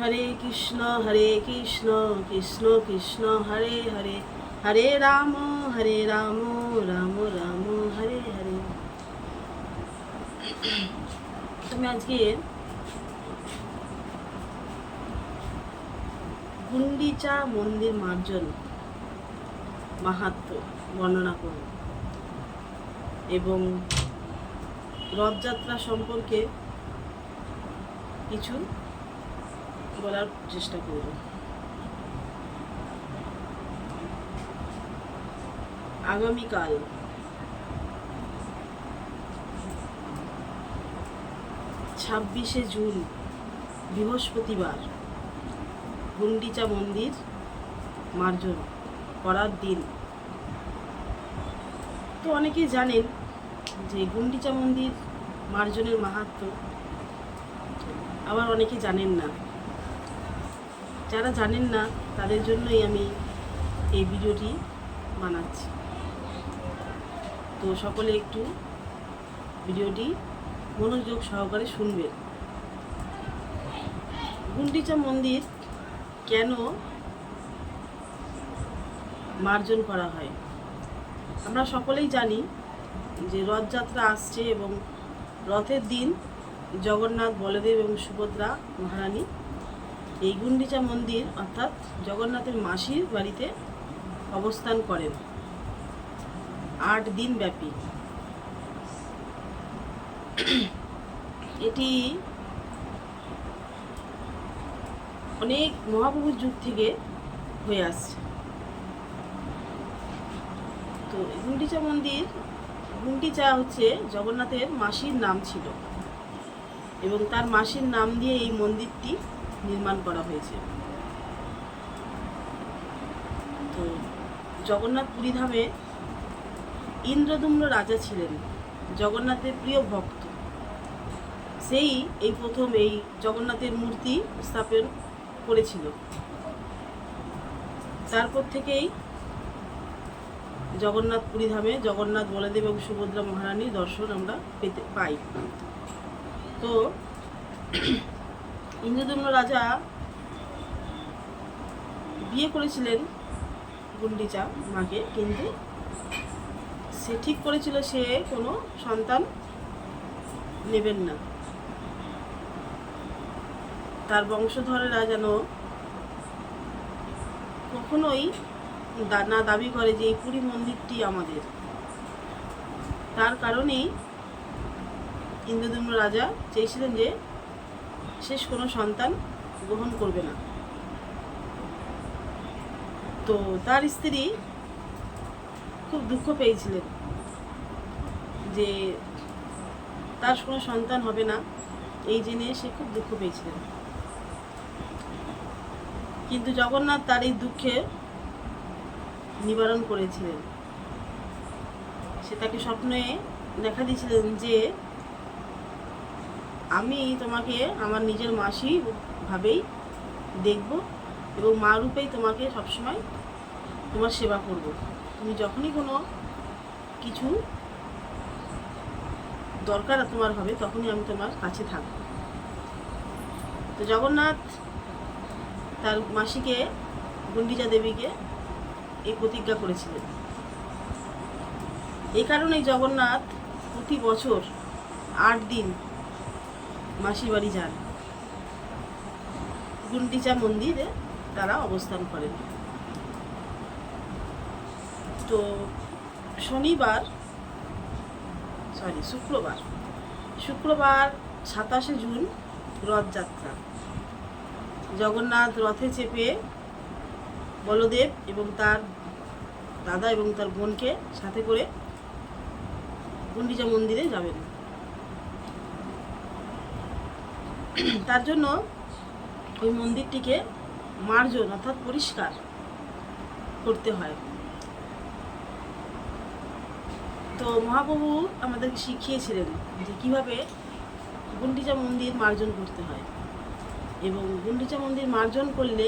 হরে কৃষ্ণ হরে কৃষ্ণ কৃষ্ণ কৃষ্ণ, হরে হরে। হরে রাম হরে রাম রাম রাম, হরে হরে। তুমি আজকে গুন্ডিচা মন্দির মার্জন মাহাত্ম বর্ণনা করব। এবং রথযাত্রা সম্পর্কে কিছু বলার চেষ্টা করব। আগামীকাল। ছাব্বিশে জুন, বৃহস্পতিবার, গুন্ডিচা মন্দির, মার্জন, করার দিন। তো অনেকেই জানেন যে গুন্ডিচা মন্দির, মার্জনের মাহাত্ম। আবার অনেকে জানেন না। যারা জানেন না, তাদের জন্যই আমি এই ভিডিওটি বানাচ্ছি। তো সকলে একটু ভিডিওটি মনোযোগ সহকারে শুনবেন। গুন্ডিচা মন্দির কেন মার্জন করা হয়? আমরা সকলেই জানি যে রথযাত্রা আসছে এবং রথের দিন জগন্নাথ, বলদেব এবং সুভদ্রা মহারানী এই গুন্ডিচা মন্দির অর্থাৎ জগন্নাথের মাসির বাড়িতে অবস্থান করেন। আট দিন ব্যাপী। এটি অনেক মহাপ্রভুর যুগ থেকে হয়ে আসছে। তো গুন্ডিচা মন্দির, গুন্ডিচা হচ্ছে জগন্নাথের মাসির নাম ছিল। এবং তার মাসির নাম দিয়ে এই মন্দিরটি নির্মাণ করা হয়েছে। তো জগন্নাথ পুরীধামে ইন্দ্রদুম্ন রাজা ছিলেন জগন্নাথের প্রিয় ভক্ত। সেই এই প্রথম এই জগন্নাথের মূর্তি স্থাপন করেছিল। তারপর থেকেই জগন্নাথ পুরীধামে জগন্নাথ বলদেব এবং সুভদ্রা মহারানীর দর্শন আমরা পেতে পাই। তো ইন্দ্রদম্ন রাজা বিয়ে করেছিলেন গুন্ডিচা মাকে, কিন্তু সে ঠিক করেছিল, সে কোনো সন্তান নেবেন না। তার বংশধরেরা যেন কখনোই না দাবি করে যে এই পুরী মন্দিরটি আমাদের। তার কারণেই ইন্দ্রদম্ন রাজা চেয়েছিলেন যে শেষ কোনো সন্তান গ্রহণ করবে না। তো তার স্ত্রী খুব দুঃখ পেয়েছিলেন যে তার কোনো সন্তান হবে না, এই জেনে সে খুব দুঃখ পেয়েছিলেন। কিন্তু জগন্নাথ তার এই দুঃখে নিবারণ করেছিলেন। সে তাকে স্বপ্নে দেখা দিয়েছিলেন যে আমি তোমাকে আমার নিজের মাসি ভাবেই দেখব এবং মা রূপেই তোমাকে সবসময় তোমার সেবা করব। তুমি যখনই কোনো কিছু দরকার তোমার হবে, তখনই আমি তোমার কাছে থাকব। তো জগন্নাথ তার মাসিকে, গুন্ডিজা দেবীকে এই প্রতিজ্ঞা করেছিলেন। এই কারণেই জগন্নাথ প্রতি বছর আট দিন মাসির বাড়ি যান। গুন্ডিচা মন্দিরে তারা অবস্থান করেন। তো শনিবার সরি শুক্রবার। শুক্রবার সাতাশে জুন রথযাত্রা। জগন্নাথ রথে চেপে বলদেব এবং তার দাদা এবং তার বোনকে সাথে করে গুন্ডিচা মন্দিরে যাবেন। তার জন্য ওই মন্দিরটিকে মার্জন অর্থাৎ পরিষ্কার করতে হয়। তো মহাপ্রভু আমাদেরকে শিখিয়েছিলেন যে কীভাবে গুন্ডিচা মন্দির মার্জন করতে হয় এবং গুন্ডিচা মন্দির মার্জন করলে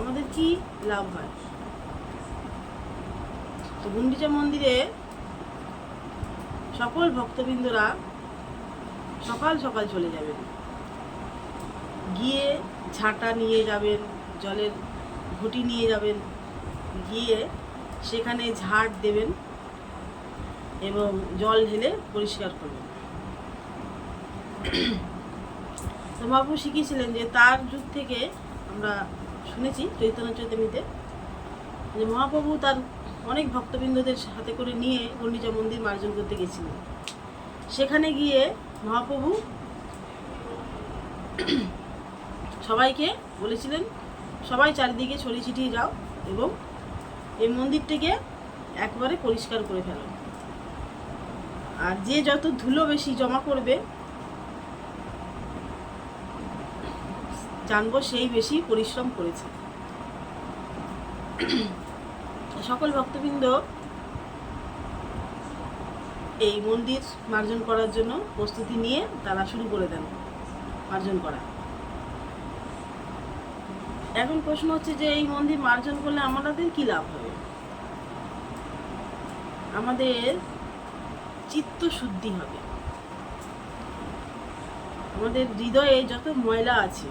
আমাদের কি লাভ হয়? তো গুন্ডিচা মন্দিরে সকল ভক্তবৃন্দরা সকাল সকাল চলে যাবেন। গিয়ে ঝাঁটা নিয়ে যাবেন, জলের ঘুটি নিয়ে যাবেন, গিয়ে সেখানে ঝাড় দেবেন এবং জল ঢেলে পরিষ্কার করবেন। তো মহাপ্রভু শিখিয়েছিলেন যে তার যুগ থেকে আমরা শুনেছি চৈতন্য চৈতন্যতে যে মহাপ্রভু তার অনেক ভক্তবৃন্দদের হাতে করে নিয়ে গণ্ডিচা মন্দির মার্জন করতে গেছিলেন। সেখানে গিয়ে মহাপ্রভু সবাইকে বলেছিলেন, সবাই চারিদিকে ছড়িয়ে ছিটিয়ে যাও এবং এই মন্দিরটিকে একবারে পরিষ্কার করে ফেলো। আর যে যত ধুলো বেশি জমা করবে, জানব সেই বেশি পরিশ্রম করেছে। সকল ভক্তবৃন্দ এই মন্দির মার্জন করার জন্য প্রস্তুতি নিয়ে তারা শুরু করে দেন মার্জন করা। এখন প্রশ্ন হচ্ছে যে এই মন্দির মার্জন করলে আমাদের কি লাভ হবে? আমাদের চিত্ত শুদ্ধি হবে। আমাদের হৃদয়ে যত ময়লা আছে,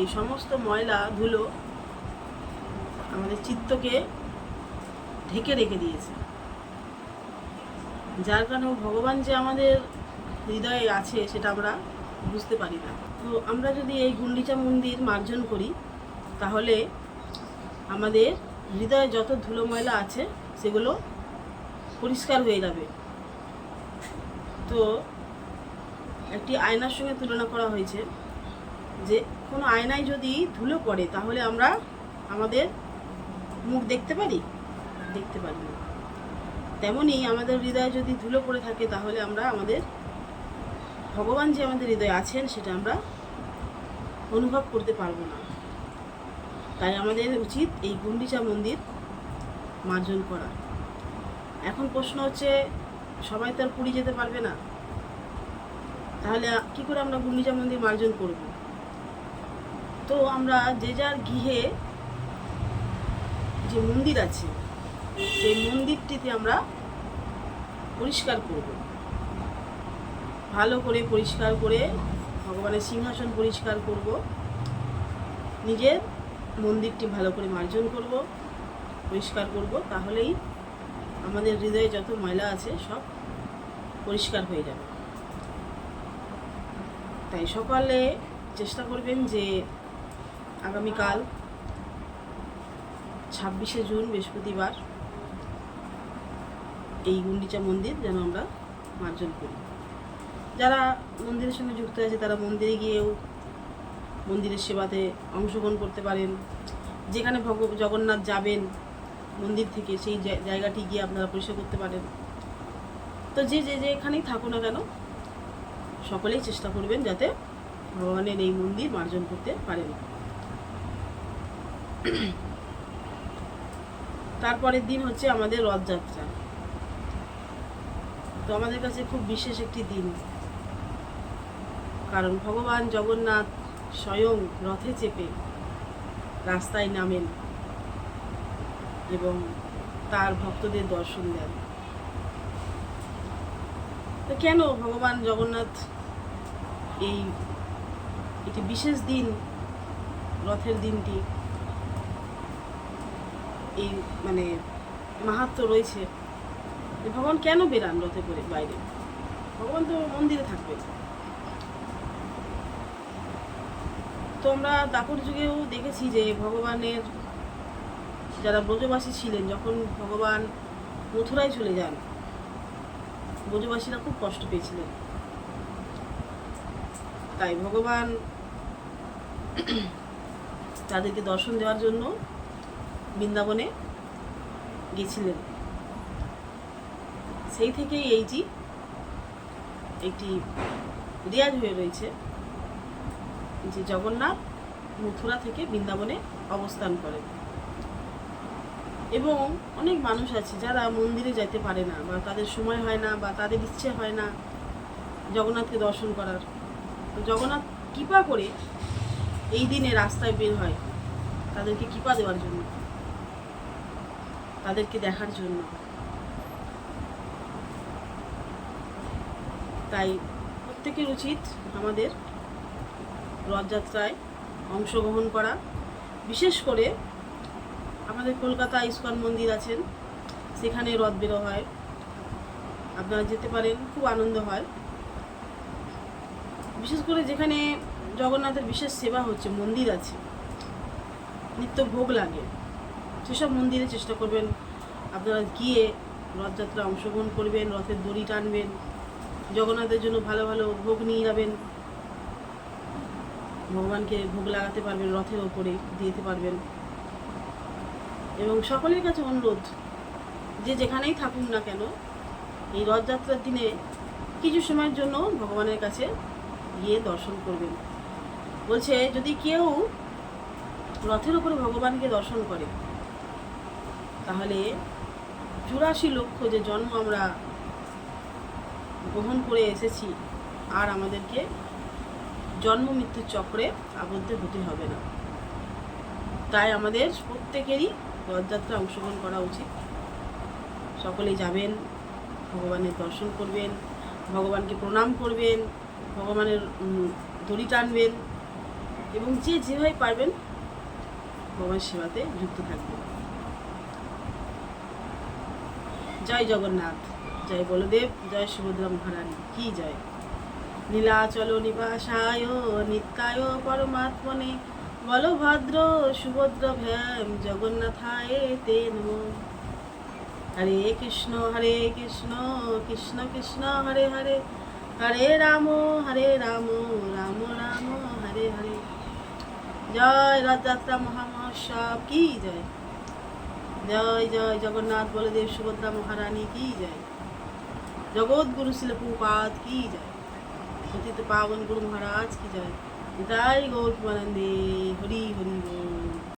এই সমস্ত ময়লা ধুলো আমাদের চিত্তকে ঢেকে রেখে দিয়েছে। যার কারণে ভগবান যে আমাদের হৃদয়ে আছে সেটা আমরা বুঝতে পারি না। তো আমরা যদি এই গুন্ডিচা মন্দির মার্জন করি তাহলে আমাদের হৃদয়ে যত ধুলো ময়লা আছে, সেগুলো পরিষ্কার হয়ে যাবে। তো একটি আয়নার সঙ্গে তুলনা করা হয়েছে যে, কোনো আয়নায় যদি ধুলো পড়ে, তাহলে আমরা আমাদের মুখ দেখতে পারি? দেখতে পারি না। তেমনই আমাদের হৃদয়ে যদি ধুলো পড়ে থাকে, তাহলে আমরা আমাদের, ভগবান যে আমাদের হৃদয়ে আছেন, সেটা আমরা অনুভব করতে পারব না। তাই আমাদের উচিত এই গুন্ডিচা মন্দির মার্জন করা। এখন প্রশ্ন হচ্ছে, সবাই তো আর পুরী যেতে পারবে না। তাহলে কি করে আমরা গুন্ডিচা মন্দির মার্জন করব? তো আমরা যে যার গৃহে যে মন্দির আছে, সেই মন্দিরটিতে আমরা পরিষ্কার করব। ভালো করে পরিষ্কার করে ভগবানের সিংহাসন পরিষ্কার করব। নিজের মন্দিরটি ভালো করে মার্জন করব, পরিষ্কার করব, তাহলেই আমাদের হৃদয়ে যত ময়লা আছে সব পরিষ্কার হয়ে যাবে। তাই সকালে চেষ্টা করবেন যে আগামীকাল ছাব্বিশে জুন, বৃহস্পতিবার এই গুন্ডিচা মন্দির যেন আমরা মার্জন করি। যারা মন্দিরের সঙ্গে যুক্ত আছে, তারা মন্দিরে গিয়েও মন্দিরের সেবাতে অংশগ্রহণ করতে পারেন। যেখানে ভগ, জগন্নাথ যাবেন মন্দির থেকে, সেই জায়গাটি গিয়ে আপনারা পরিষ্কার করতে পারেন। তো যে যে যেখানেই থাকুন না কেন, সকলেই চেষ্টা করবেন যাতে ভগবানের এই মন্দির মার্জন করতে পারেন। তারপরের দিন হচ্ছে আমাদের রথযাত্রা। তো আমাদের কাছে খুব বিশেষ একটি দিন। কারণ ভগবান জগন্নাথ স্বয়ং রথে চেপে রাস্তায় নামেন এবং তার ভক্তদের দর্শন দেন। তো কেন ভগবান জগন্নাথ এই একটি বিশেষ দিন, রথের দিনটি এই মানে মাহাত্ম রয়েছে? ভগবান কেন বেরান রথে করে বাইরে? ভগবান তো মন্দিরে থাকবে তো আমরা দাপর যুগেও দেখেছি যে ভগবানের যারা ব্রজবাসী ছিলেন, যখন ভগবান মথুরায় চলে যান, ব্রজবাসীরা খুব কষ্ট পেয়েছিলেন। তাই ভগবান তাদেরকে দর্শন দেওয়ার জন্য বৃন্দাবনে গেছিলেন। সেই থেকেই এইটি একটি রেয়াজ হয়ে রয়েছে। যে জগন্নাথ মথুরা থেকে বৃন্দাবনে অবস্থান করেন এবং অনেক মানুষ আছে যারা মন্দিরে যেতে পারে না বা তাদের সময় হয় না বা তাদের ইচ্ছে হয় না জগন্নাথকে দর্শন করার। তো জগন্নাথ কৃপা করে এই দিনে রাস্তায় বের হয় তাদেরকে কৃপা দেওয়ার জন্য, তাদেরকে দেখার জন্য। তাই প্রত্যেকের উচিত আমাদের রথযাত্রায় অংশগ্রহণ করা। বিশেষ করে আমাদের কলকাতা ইস্কন মন্দির আছেন, সেখানে রথ বেরো হয়। আপনারা যেতে পারেন, খুব আনন্দ হয়। বিশেষ করে যেখানে জগন্নাথের বিশেষ সেবা হচ্ছে, মন্দির আছে। নিত্য ভোগ লাগে। সেসব মন্দিরে চেষ্টা করবেন আপনারা গিয়ে রথযাত্রা অংশগ্রহণ করবেন, রথের দড়ি টানবেন, জগন্নাথের জন্য ভালো ভালো ভোগ নিয়ে যাবেন। ভগবানকে ভোগ লাগাতে পারবেন, রথের ওপরে দিতে পারবেন। এবং সকলের কাছে অনুরোধ যে যেখানেই থাকুন না কেন, এই রথযাত্রার দিনে কিছু সময়ের জন্য ভগবানের কাছে গিয়ে দর্শন করবেন। বলছে, যদি কেউ রথের উপরে ভগবানকে দর্শন করে, তাহলে চুরাশি লক্ষ যে জন্ম আমরা গ্রহণ করে এসেছি, আর আমাদেরকে জন্ম মৃত্যুর চক্রে আবদ্ধ হতে হবে না। তাই আমাদের প্রত্যেকেরই রথযাত্রা অংশগ্রহণ করা উচিত। সকলেই যাবেন, ভগবানের দর্শন করবেন, ভগবানকে প্রণাম করবেন, ভগবানের দড়ি টানবেন এবং যে যেভাবে পারবেন ভগবানের সেবাতে যুক্ত থাকবেন। জয় জগন্নাথ, জয় বলদেব, জয় সুভদ্রা মহারানী, কি জয়? নীলাচল নিবাসায়, নিত্যায় পরমাত্মনে। বলভদ্র সুভদ্র ভ্যাম জগন্নাথায় তে নমো। হরে কৃষ্ণ হরে কৃষ্ণ কৃষ্ণ কৃষ্ণ, হরে হরে। হরে রাম হরে রাম রাম রাম, হরে হরে। জয় রথযাত্রা মহামহোৎসব, কি জয়? জয় জয় জগন্নাথ বলদেব সুভদ্রা মহারানী, কি জয়? জগৎগুরু শিল কি জয়? পতিত পাবন গুরু মহারাজ কি জয়। জয় গৌর হরি হরি হরি